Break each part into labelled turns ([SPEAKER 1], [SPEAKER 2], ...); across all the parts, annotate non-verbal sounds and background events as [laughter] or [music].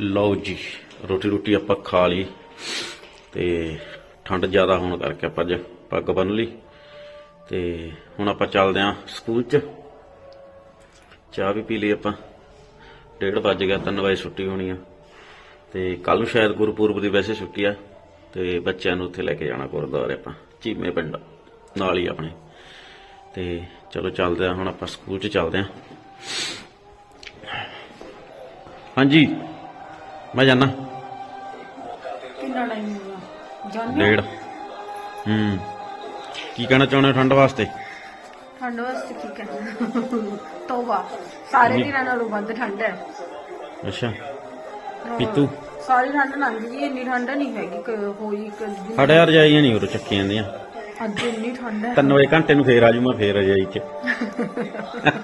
[SPEAKER 1] ਲਓ ਜੀ, ਰੋਟੀ ਰੋਟੀ ਆਪਾਂ ਖਾ ਲਈ ਤੇ ਠੰਡ ਜ਼ਿਆਦਾ ਹੋਣ ਕਰਕੇ ਆਪਾਂ ਅੱਜ ਪੱਗ ਬੰਨ ਲਈ ਤੇ ਹੁਣ ਆਪਾਂ ਚੱਲਦੇ ਆਂ ਸਕੂਲ 'ਚ। ਚਾਹ ਵੀ ਪੀ ਲਈ ਆਪਾਂ। 1:30 ਵੱਜ ਗਿਆ 3 ਵਜੇ ਛੁੱਟੀ ਹੋਣੀ ਆ। ਤੇ ਕੱਲ ਨੂੰ ਸ਼ਾਇਦ ਗੁਰਪੁਰਬ ਦੀ ਵੈਸੇ ਛੁੱਟੀ ਆ। ਤੇ ਬੱਚਿਆਂ ਨੂੰ ਉੱਥੇ ਲੈ ਕੇ ਜਾਣਾ ਗੁਰਦੁਆਰੇ ਆਪਾਂ, ਚੀਮੇ ਪਿੰਡ, ਨਾਲ ਹੀ ਆਪਣੇ। ਤੇ ਚਲੋ ਚੱਲਦੇ ਆ ਹੁਣ ਆਪਾਂ ਸਕੂਲ 'ਚ ਚੱਲਦੇ ਆ ਹਾਂਜੀ। ਮੈਂ ਜਾਣਾ
[SPEAKER 2] ਕਿੰਨਾ ਟਾਈਮ ਹੋਗਾ ਜਾਣੇ
[SPEAKER 1] ਡੇਢ। ਹੂੰ। ਕੀ ਕਹਿਣਾ ਚਾਹੁੰਦੇ ਹੋ ਠੰਡ ਵਾਸਤੇ?
[SPEAKER 2] ਠੰਡ ਵਾਸਤੇ ਕੀ ਕਰਨਾ ਤੋਬਾ। ਸਾਰੇ। ਦਿਨਾਂ ਨਾਲੋਂ ਵੱਧ ਠੰਡ ਹੈ।
[SPEAKER 1] ਅੱਛਾ। ਪੀਤੂ?
[SPEAKER 2] ਸਾਰੀ ਠੰਡ ਲੰਘ ਗਈ ਇੰਨੀ ਠੰਡ ਨਹੀਂ ਹੈਗੀ ਕਿ ਹੋਈ ਕਦੀ
[SPEAKER 1] ਸਾਡੇ ਯਾਰ ਜਾਈਆਂ ਨਹੀਂ ਉਰੋਂ ਚੱਕੀਆਂ ਦੀਆਂ
[SPEAKER 2] ਅੱਜ ਇੰਨੀ ਠੰਡ ਹੈ।
[SPEAKER 1] ਤਿੰਨ ਵਜੇ ਘੰਟੇ ਨੂੰ ਫੇਰ ਆਜੂ ਮੈਂ ਫੇਰ ਰਜਾਈ ਚ [laughs]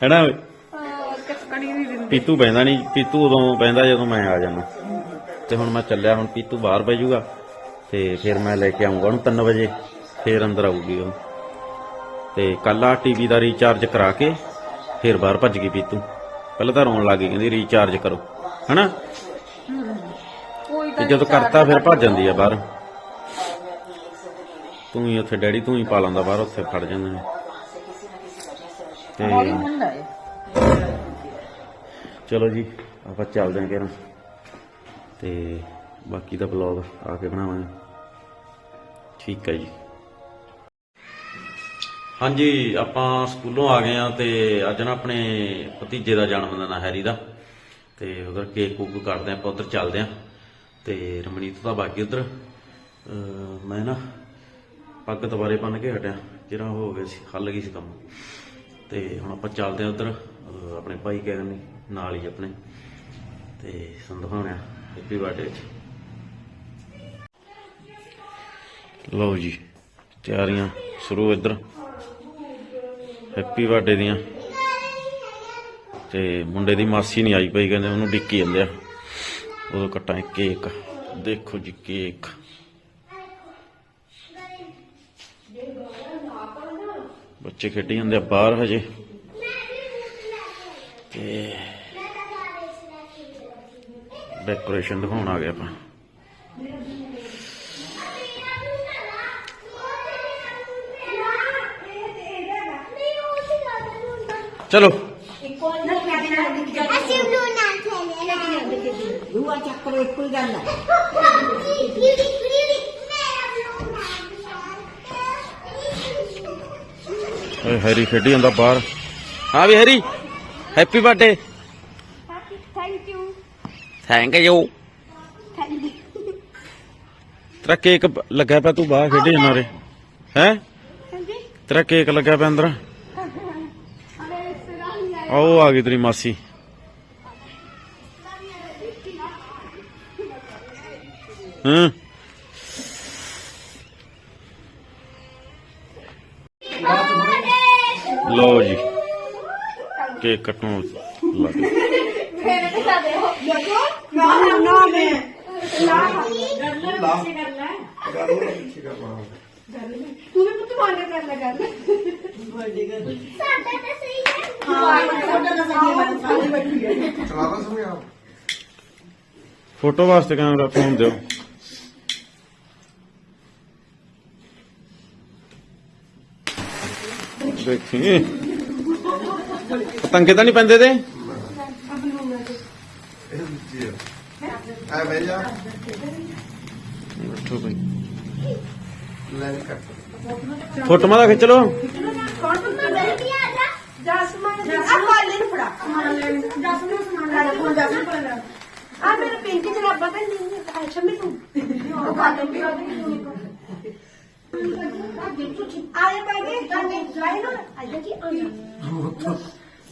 [SPEAKER 1] ਹੈਨਾ? ਓਏ?
[SPEAKER 2] ਦਿੰਦੀ
[SPEAKER 1] ਪੀਤੂ ਬੈਂਦਾ ਨਹੀਂ। ਪੀਤੂ ਉਦੋਂ ਬੈਂਦਾ ਜਦੋਂ ਮੈਂ ਆ ਜਾਣਾ ਤੇ ਹੁਣ ਮੈਂ ਚੱਲਿਆ ਹੁਣ ਪੀਤੂ ਬਾਹਰ ਬਹਿ ਜਾਊਗਾ ਤੇ ਫਿਰ ਮੈਂ ਲੈ ਕੇ ਆਉਂਗਾ ਉਹਨੂੰ 3 ਵਜੇ। ਫੇਰ ਅੰਦਰ ਆਊਗੀ ਉਹ। ਤੇ ਕੱਲ ਆ ਟੀਵੀ ਦਾ ਰੀਚਾਰਜ ਕਰਾ ਕੇ ਫਿਰ ਬਾਹਰ ਭੱਜ ਗਈ ਪੀਤੂ। ਪਹਿਲਾਂ ਤਾਂ ਰੋਣ ਲੱਗ ਗਈ ਕਹਿੰਦੀ ਰੀਚਾਰਜ ਕਰੋ। ਹਨਾ?
[SPEAKER 2] ਕੋਈ
[SPEAKER 1] ਤੇ ਜਦੋਂ ਕਰਤਾ ਫਿਰ ਭੱਜ ਜਾਂਦੀ ਆ ਬਾਹਰ। ਤੂੰ ਹੀ ਉੱਥੇ ਡੈਡੀ ਤੂੰ ਹੀ ਪਾ ਲਾਂਦਾ ਬਾਹਰ ਉੱਥੇ ਫੜ ਜਾਂਦੇ ਨੇ। ਤੇ ਚਲੋ ਜੀ, ਆਪਾਂ ਚੱਲਦੇ ਹਾਂ ਕਿਰਾਂ ਤੇ ਬਾਕੀ ਦਾ ਬਲੌਗ ਆ ਕੇ ਬਣਾਵਾਂਗੇ। ਠੀਕ ਹੈ ਜੀ। ਹਾਂਜੀ, ਆਪਾਂ ਸਕੂਲੋਂ ਆ ਗਏ ਆ ਤੇ ਅੱਜ ਨਾ ਆਪਣੇ ਭਤੀਜੇ ਦਾ ਜਨਮ ਦਿਨ ਆ, ਹੈਰੀ ਦਾ। ਤੇ ਉਧਰ ਕੇਕ ਕੂਕ ਕੱਟਦੇ ਆਪਾਂ ਉਧਰ ਚੱਲਦੇ ਆ ਤੇ ਰਮਣੀਤ ਦਾ ਬਾਕੀ ਉਧਰ। ਮੈਂ ਨਾ ਪੱਗ ਦੁਬਾਰੇ ਬੰਨ ਕੇ ਹਟਿਆ, ਜਿਹੜਾ ਹੋ ਗਿਆ ਸੀ, ਖੱਲ ਗਈ ਸੀ ਕੰਮ। ਤੇ ਹੁਣ ਆਪਾਂ ਚੱਲਦੇ ਆ ਉਧਰ। ਆਪਣੇ ਭਾਈ ਕਹਿਣ ਨਾਲ ਹੀ ਆਪਣੇ। ਤੇ ਸੰਧਾਉਣਿਆ ਹੈਪੀ ਬਰਥਡੇ ਲਓ ਜੀ, ਤਿਆਰੀਆਂ ਸ਼ੁਰੂ ਇੱਧਰ। ਹੈਪੀ ਬਰਥਡੇ ਦੀਆਂ। ਤੇ ਮੁੰਡੇ ਦੀ ਮਾਸੀ ਨਹੀਂ ਆਈ ਪਈ, ਕਹਿੰਦੇ ਉਹਨੂੰ ਡਿੱਕੀ ਜਾਂਦੇ ਆ। ਉਦੋਂ ਕੱਟਾਂ ਕੇਕ ਦੇਖੋ ਜੀ ਕੇਕ। ਬੱਚੇ ਖੇਡੀ ਜਾਂਦੇ ਆ ਬਾਹਰ ਹਜੇ। ਤੇ ਡੈਕੋਰੇਸ਼ਨ ਦਿਖਾਉਣ ਆ ਗਿਆ ਆਪਾਂ। ਚਲੋ।
[SPEAKER 3] ਅਸੀਂ ਨੂੰ ਨਾਲ ਖੇਲੇ
[SPEAKER 4] ਦੂਆ ਚੱਕਰ ਇੱਕੋ ਹੀ ਗੱਲ ਹੈ
[SPEAKER 1] ਓਏ ਹੈਰੀ ਖੇਡੀ ਜਾਂਦਾ ਬਾਹਰ। ਹਾਂ ਵੀ Harry. Happy birthday
[SPEAKER 3] thank you
[SPEAKER 1] thank you ਤੇਰਾ ਕੇਕ ਲੱਗਿਆ ਪਿਆ ਤੂੰ ਬਾਹਰ ਖੇਡੀ ਜਾਂਦਾ ਰੇ। ਹੈ?
[SPEAKER 3] ਹਾਂਜੀ?
[SPEAKER 1] ਤੇਰਾ ਕੇਕ ਲੱਗਿਆ ਪਿਆ ਅੰਦਰ। ਆਓ ਆ ਗਈ ਤੇਰੀ ਮਾਸੀ। ਹੂੰ? ਕੇਕ ਕੱਟਣ ਲੱਗ ਫੋਟੋ ਵਾਸਤੇ ਕੈਮਰਾ ਫੋਨ ਦਿਓ। ਦੇਖੀ। ਪਤੰਗੇ ਤਾਂ ਨਹੀਂ ਪੈਂਦੇ ਤੇ?
[SPEAKER 5] ਆ ਬਹਿ ਜਾ
[SPEAKER 1] ਬੈਠੋ ਭਾਈ।
[SPEAKER 5] ਲੈ ਕਰ
[SPEAKER 1] ਫੋਟੋਆਂ ਦਾ ਖਿੱਚ ਲਓ।
[SPEAKER 3] ਕੌਣ ਬੰਦਾ ਬੈਠੀ ਆ ਜਾ
[SPEAKER 4] ਜਸਮਨ ਆ ਪਾਲੇ ਨੂੰ। ਫੜਾ ਸਮਾਨ ਲੈਣ ਜਸਮਨ ਸਮਾਨ ਲੈ ਲੈ ਜਸਮਨ ਕੋਲ ਆ ਮੇਰੇ ਪਿੰਕ ਜਰਾਬਾਂ ਤਾਂ ਨਹੀਂ ਆ ਸ਼ਮੀ ਤੂੰ ਉਹ ਕਾਲੇ ਵੀ ਆਏ ਬਾਗੇ। ਜਾਨੇ ਜਾਈ ਨਾ ਆਇਆ ਕੀ ਆਇਆ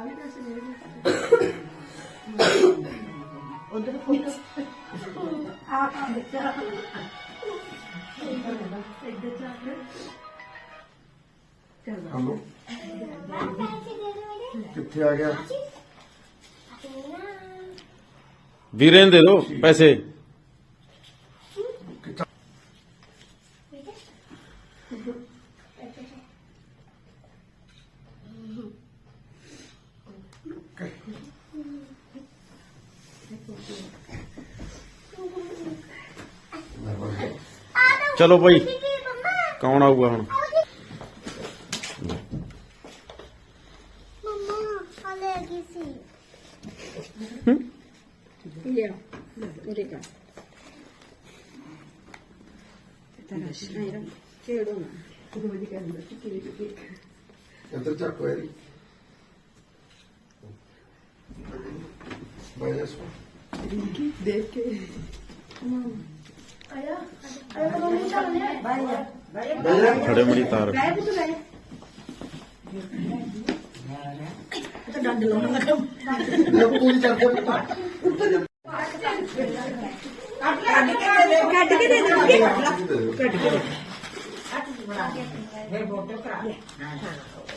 [SPEAKER 4] ਬਾਈ ਪੈਸੇ ਮੇਰੇ ਉਧਰ ਫੋਟੋ। ਆ ਆ ਬੱਚਾ। ਇੱਧਰ ਜਾ ਕੇ। ਚਲ।
[SPEAKER 3] ਦੇ ਦੇ
[SPEAKER 5] ਕਿੱਥੇ ਆ ਗਿਆ?
[SPEAKER 1] ਵੀਰੇ ਨੂੰ ਦੇ ਦਿਓ ਪੈਸੇ
[SPEAKER 5] ਕਿੱਥੇ
[SPEAKER 1] ਚਲੋ ਭਾਈ
[SPEAKER 3] ਕੀ
[SPEAKER 1] ਕੌਣ ਆਊਗਾ ਹੁਣ?
[SPEAKER 3] ਮੰਮਾ ਹਲੇ ਕੀ ਸੀ।
[SPEAKER 2] ਲਿਆ ਉਰੇ ਕਰ ਤੇਰਾ ਸ਼ਾਇਰ ਕਿਹੜੋ ਨਾ
[SPEAKER 5] ਇੱਧਰ ਚੱਕ ਕੋਈ ਬਾਈ ਜਸ
[SPEAKER 3] ਆਇਆ ਆਇਆ ਮੰਮੀ ਚੱਲਦੇ
[SPEAKER 5] ਬਾਈ ਜਾ
[SPEAKER 1] ਖੜੇ ਮੜੀ ਤਾਰ।
[SPEAKER 4] ਬੈ ਪੁੱਤ ਬੈ ਤਾਂ ਡੰਡ ਲਾਉਣਾ ਲੱਗਾ
[SPEAKER 5] ਇਹ ਪੂਰੀ ਚੱਕ ਕੇ ਪੁੱਤ
[SPEAKER 4] ਕੱਢ ਕੇ ਦੇ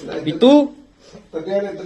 [SPEAKER 4] ਦੇ
[SPEAKER 1] ਪੀਤੂ
[SPEAKER 5] ਤੱਕਿਆ ਨੇ ਇੱਧਰ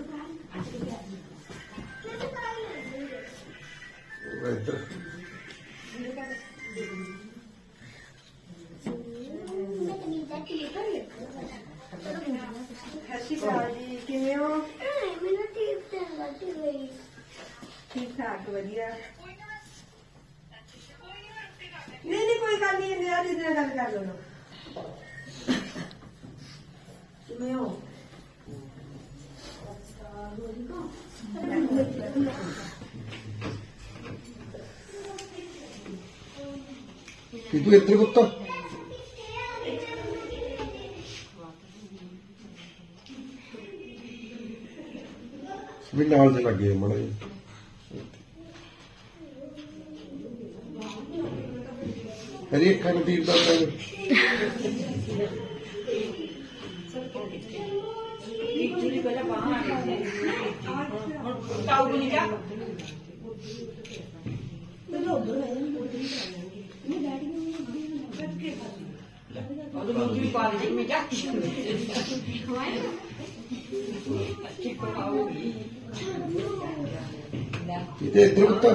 [SPEAKER 5] ਕੀ ਤੂੰ ਇੱਧਰ ਪੁੱਤ ਵੀ ਨਾਲ ਦੇ ਲੱਗੇ ਮੜੇ ਅਰੇ ਖਾਣ ਪੀਣ ਦਾ ਤਾਂ ਕਿਤੇ ਇੱਧਰ ਪੁੱਤ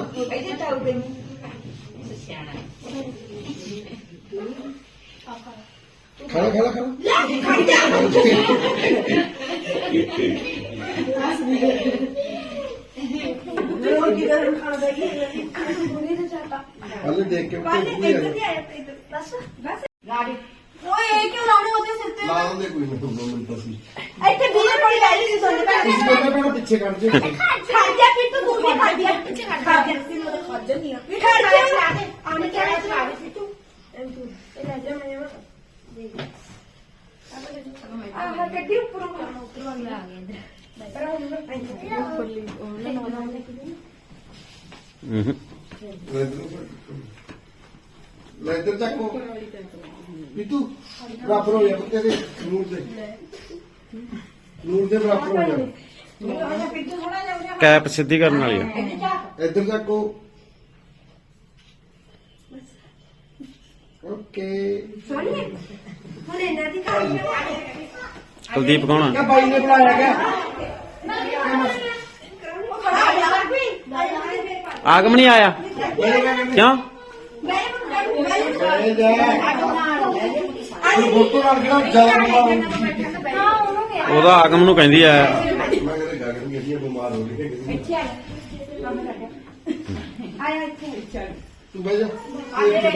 [SPEAKER 5] ਖਾਣਾ ਖਾਣਾ ਖਾਣਾ
[SPEAKER 4] ਹੋਰ ਕੀ ਕਰਨ ਖਾਣਾ ਬੈਠੀ ਬੁਰੀ ਤੇ ਚਾਹਤਾ
[SPEAKER 5] ਹਲੇ ਦੇਖ ਕੇ ਉੱਤੇ
[SPEAKER 4] ਇੱਧਰ
[SPEAKER 5] ਪੂਰੀ ਆ।
[SPEAKER 4] ਦੀ ਆਇਆ ਇੱਧਰ ਬਸ ਬਸ। ਗਾੜੀ। ਓਏ ਇਹ ਕਿਉਂ ਲਾਉਣੇ ਉਹਦੇ ਸਿਰ ਤੇ?
[SPEAKER 5] ਲਾ ਦਿੰਦੇ ਕੋਈ ਨਾ ਦੋ ਮਿੰਟ ਅਸੀਂ
[SPEAKER 4] ਭੈਣ
[SPEAKER 5] ਇਸ
[SPEAKER 4] ਫਿਰ ਤੂੰ ਜਾ। ਪਿੱਛੇ ਖੜ ਜਾ। ਖੜ ਜਾ ਨਹੀਂ ਵੀ ਖੜ ਜਾ ਆਣੇ ਕਿਹੜਾ ਚਲਾ ਦੇ ਸੀ ਤੂੰ ਤੂੰ ਇਹ ਲੈ ਜਾ ਮੈਂ ਦੇਖ ਆਹ ਕੱਢੀ ਉੱਪਰੋਂ ਉੱਪਰੋਂ ਆ ਗਿਆ ਇੱਧਰ ਪਰ ਉਹ ਨਾ ਨਾ ਨਾ
[SPEAKER 1] ਹੂੰ
[SPEAKER 5] ਲੈ ਇੱਧਰ ਚੱਕ ਉਹ ਪੀਤੂ ਬਰਾਬਰ ਹੋ ਜਾ ਪੁੱਤੇ ਦੇ ਨੂਰ ਦੇ ਨੂਰ ਦੇ ਬਰਾਬਰ ਹੋ ਜਾ
[SPEAKER 1] ਕੈਪ ਸਿੱਧੀ ਕਰਨ ਵਾਲੀ ਆ
[SPEAKER 5] ਇੱਧਰ ਚੱਕ ਉਹ ਓਕੇ।
[SPEAKER 4] ਸੋਨੀਏ ਹੁਣ ਇਹਨਾਂ ਦੀ ਖਾਈ
[SPEAKER 1] ਕੁਲਦੀਪ ਕੌਣ ਆ?
[SPEAKER 5] ਕਿਆ ਬਾਈ ਨੇ ਬੁਲਾਇਆ ਗਿਆ
[SPEAKER 1] ਆਗਮ ਨਹੀਂ ਆਇਆ? ਕਿਉਂ?
[SPEAKER 5] ਬਹਿ ਜਾ ਤੂੰ ਫੋਟੋ ਨਾਲ ਕਿਹੜਾ ਜ਼ਿਆਦਾ ਬੁਲਾਉਂਦਾ
[SPEAKER 1] ਉਹਦਾ ਆਗਮ ਨੂੰ ਕਹਿੰਦੀ ਆ।
[SPEAKER 5] ਮੈਂ ਕਹਿੰਦਾ ਗਗਨ ਗੱਡੀ ਬਿਮਾਰ ਹੋ ਗਈ
[SPEAKER 4] ਆਇਆ ਇੱਥੇ। ਚੱਲ
[SPEAKER 5] ਤੂੰ ਬਹਿ ਜਾ। ਤੂੰ ਬਹਿ ਜਾ।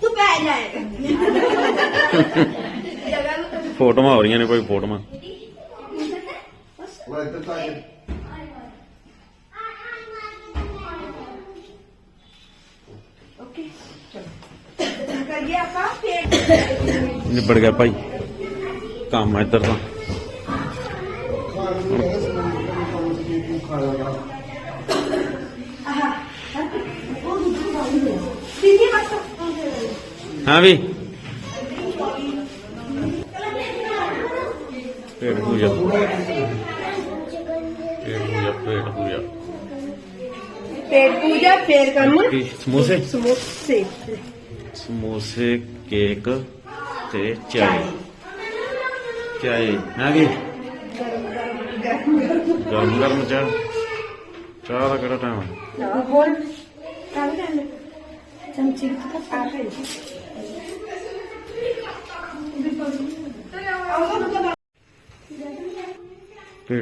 [SPEAKER 4] ਤੂੰ ਬੈ ਜਾ ਜਗ੍ਹਾ ਨੂੰ
[SPEAKER 1] ਫੋਟੋਆਂ ਹੋ ਰਹੀਆਂ ਨੇ ਕੋਈ ਫੋਟੋਆਂ।
[SPEAKER 5] ਮੈਂ ਇੱਧਰ ਚੱਕ ਕੇ
[SPEAKER 4] ਓਕੇ ਚਲੋ। ਕਰੀਏ ਆਪਾਂ ਫੇਰ।
[SPEAKER 1] ਨਿਬੜ ਗਿਆ ਭਾਈ। ਕੰਮ ਇੱਧਰ ਤਾਂ।
[SPEAKER 5] ਖਾਣ ਨੂੰ ਕਹਿੰਦਾ ਸਮਾਨ ਕਰੀ ਕੰਮ ਸੀ ਤੂੰ ਖਾ ਲਗਾ
[SPEAKER 4] ਦੀਦੀ ਬਸ
[SPEAKER 1] ਹਾਂ? ਵੀ। ਪੇਟ ਪੂਜਾ। ਪੇਟ ਪੂਜਾ ਪੇਟ ਪੂਜਾ।
[SPEAKER 4] ਪੇਟ ਪੂਜਾ ਫੇਰ ਕੰਮ?
[SPEAKER 1] ਸਮੋਸੇ?
[SPEAKER 4] ਸਮੋਸੇ।
[SPEAKER 1] ਸਮੋਸੇ ਕੇਕ ਤੇ ਚਾय ਚਾय ਹਾਂ ਵੀ। ਗਰਮ ਗਰਮ ਚਾਹ। ਚਾਹ ਦਾ ਕਿਹੜਾ ਟਾਈਮ ਹੈ
[SPEAKER 4] ਹੋਰ? ਕਾਹਦੇ ਟਾਈਮ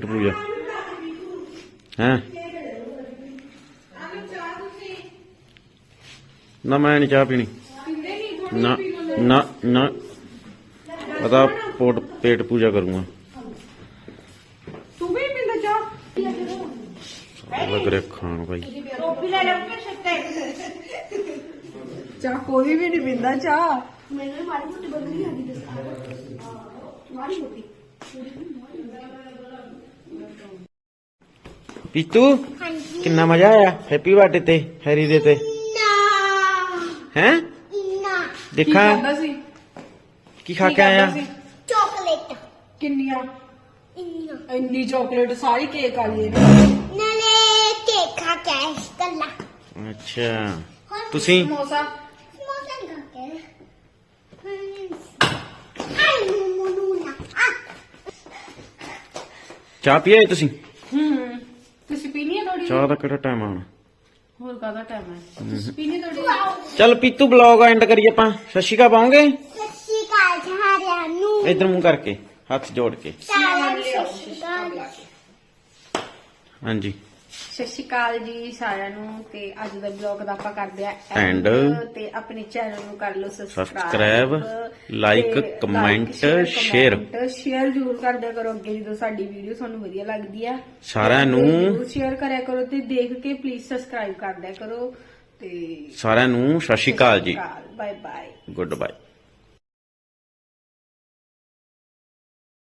[SPEAKER 1] ਪੂਜਾ ਹੈ ਨਾ ਮੈਂ ਨਹੀਂ ਚਾਹ ਪੀਣੀ ਨਾ ਨਾ ਨਾ ਪਤਾ ਪੋਟ ਪੇਟ ਪੂਜਾ ਕਰੂੰਗਾ
[SPEAKER 2] ਤੂੰ ਵੀ ਪੀਂਦਾ ਚਾਹ
[SPEAKER 1] ਲੱਗ ਰਿਹਾ ਖਾਣ ਭਾਈ
[SPEAKER 4] ਟੋਪੀ ਲੈ ਲੈ ਕੇ ਛੱਤੇ
[SPEAKER 2] ਚਾਹ ਕੋਈ ਵੀ ਨਹੀਂ ਪੀਂਦਾ ਚਾਹ।
[SPEAKER 3] ਮੈਨੂੰ ਵੀ ਮਾੜੀ ਮੋਟੀ ਬਦਲੀ ਆਦੀ ਦੱਸ। ਮਾੜੀ ਮੋਟੀ।
[SPEAKER 1] ਪੀਤੂ
[SPEAKER 3] ਹਾਂਜੀ
[SPEAKER 1] ਕਿੰਨਾ ਮਜ਼ਾ ਆਇਆ? ਹੈਪੀ ਬਰਥਡੇ ਤੇ ਹੈਰੀ ਦੇ ਤੇ।
[SPEAKER 3] ਨਾ
[SPEAKER 1] ਹੈ?
[SPEAKER 3] ਨਾ
[SPEAKER 2] ਕੀ
[SPEAKER 1] ਦੇਖਾਂ
[SPEAKER 2] ਖਾਂਦਾ ਸੀ?
[SPEAKER 1] ਕੀ ਖਾ
[SPEAKER 2] ਕੀ
[SPEAKER 1] ਕੇ ਆਇਆ?
[SPEAKER 2] ਖਾਂਦਾ ਸੀ?
[SPEAKER 3] ਚਾਕਲੇਟ।
[SPEAKER 2] ਕਿੰਨੀਆਂ?
[SPEAKER 3] ਇੰਨਾ
[SPEAKER 2] ਇੰਨੀ ਚਾਕਲੇਟ ਸਾਰੀ ਕੇਕ ਵਾਲੀ ਇਹਨੇ
[SPEAKER 3] ਨਾਲੇ ਕੇਕ ਖਾ ਕੇ ਆਏ ਸੀ ਕੱਲਾ
[SPEAKER 1] ਅੱਛਾ। ਤੁਸੀਂ?
[SPEAKER 2] ਸਮੋਸਾ
[SPEAKER 3] ਖਾ ਕੇ ਆਈ ਮੋਮੋ ਨੂਨਾ ਆ
[SPEAKER 1] ਚਾਹ ਪੀਏ ਤੁਸੀਂ?
[SPEAKER 2] ਹੂੰ ਤੁਸੀਂ ਪੀਣੀ ਹੈ ਥੋੜੀ
[SPEAKER 1] ਚਾਹ ਦਾ ਕਿਹੜਾ ਟਾਈਮ ਆਉਣਾ
[SPEAKER 2] ਹੋਰ ਕਾਹਦਾ ਟਾਈਮ ਹੈ। ਤੁਸੀਂ ਪੀਣੀ ਥੋੜੀ
[SPEAKER 1] ਚੱਲ ਪੀਤੂ ਬਲੌਗ ਐਂਡ ਕਰੀਏ ਆਪਾਂ। ਸਤਿ ਸ਼੍ਰੀ ਅਕਾਲ ਪਾਉਂਗੇ
[SPEAKER 3] ਅਕਾਲ ਸਾਰਿਆਂ ਨੂੰ
[SPEAKER 1] ਇਧਰ ਮੂੰਹ ਕਰਕੇ ਹੱਥ ਜੋੜ ਕੇ।
[SPEAKER 3] ਸਾਰਿਆਂ ਨੂੰ
[SPEAKER 1] ਹਾਂਜੀ।
[SPEAKER 2] ਸਤਿ ਸ਼੍ਰੀ ਅਕਾਲ ਜੀ ਸਾਰਿਆਂ ਨੂੰ ਤੇ ਅੱਜ ਦਾ ਬਲੌਗ ਦਾ ਆਪਾਂ ਕਰਦੇ ਆ
[SPEAKER 1] And
[SPEAKER 2] ਤੇ ਆਪਣੇ ਚੈਨਲ ਨੂੰ ਕਰ ਲਓ subscribe
[SPEAKER 1] like, comment, share।
[SPEAKER 2] Share ਜ਼ਰੂਰ ਕਰਦਿਆ ਕਰੋ। ਅੱਗੇ ਜਦੋਂ ਸਾਡੀ ਵੀਡੀਓ ਤੁਹਾਨੂੰ ਵਧੀਆ ਲੱਗਦੀ ਆ
[SPEAKER 1] ਸਾਰਿਆਂ ਨੂੰ
[SPEAKER 2] ਸ਼ੇਅਰ ਕਰਿਆ ਕਰੋ ਤੇ ਦੇਖ ਕੇ ਪਲੀਜ਼ ਸਬਸਕ੍ਰਾਈਬ ਕਰ ਦਿਆ ਕਰੋ ਤੇ
[SPEAKER 1] ਸਾਰਿਆਂ ਨੂੰ ਸਤਿ ਸ਼੍ਰੀ ਅਕਾਲ ਜੀ।
[SPEAKER 2] Bye bye
[SPEAKER 1] good bye